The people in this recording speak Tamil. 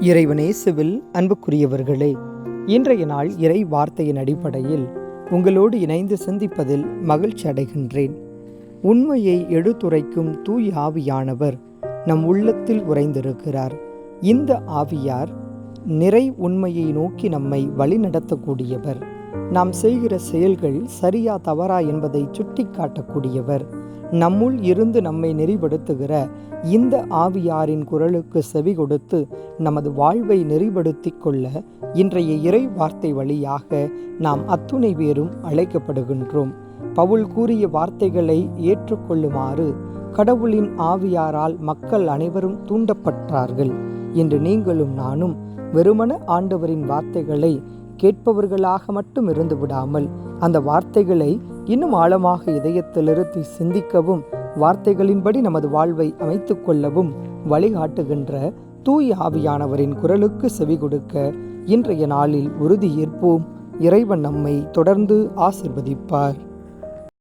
இறைவனேசுவில் அன்புக்குரியவர்களே இன்றைய நாள் இறை வார்த்தையின் அடிப்படையில் உங்களோடு இணைந்து சிந்திப்பதில் மகிழ்ச்சி அடைகின்றேன். உண்மையை எடுத்துரைக்கும் தூய் ஆவியானவர் நம் உள்ளத்தில் உறைந்திருக்கிறார். இந்த ஆவியார் நிறை உண்மையை நோக்கி நம்மை வழிநடத்தக்கூடியவர். நாம் செய்கிற செயல்கள் சரியா தவறா என்பதை சுட்டிக்காட்டக்கூடியவர். நம்முள் இருந்து நம்மை நெறிப்படுத்துகிற இந்த ஆவியாரின் குரலுக்கு செவி கொடுத்து நமது வாழ்வை நெறிப்படுத்தி கொள்ள இன்றைய இறை வார்த்தை வழியாக நாம் அத்துணை பேரும் அழைக்கப்படுகின்றோம். பவுல் கூறிய வார்த்தைகளை ஏற்றுக்கொள்ளுமாறு கடவுளின் ஆவியாரால் மக்கள் அனைவரும் தூண்டப்பட்டார்கள். என்று நீங்களும் நானும் வெறுமன ஆண்டவரின் வார்த்தைகளை கேட்பவர்களாக மட்டும் இருந்து விடாமல் அந்த வார்த்தைகளை இன்னும் ஆழமாக இதயத்திலிருத்தி சிந்திக்கவும் வார்த்தைகளின்படி நமது வாழ்வை அமைத்து கொள்ளவும் வழிகாட்டுகின்ற தூய் ஆவியானவரின் குரலுக்கு செவி கொடுக்க இன்றைய நாளில் உறுதி ஏற்போம் இறைவன் நம்மை தொடர்ந்து ஆசிர்வதிப்பார்.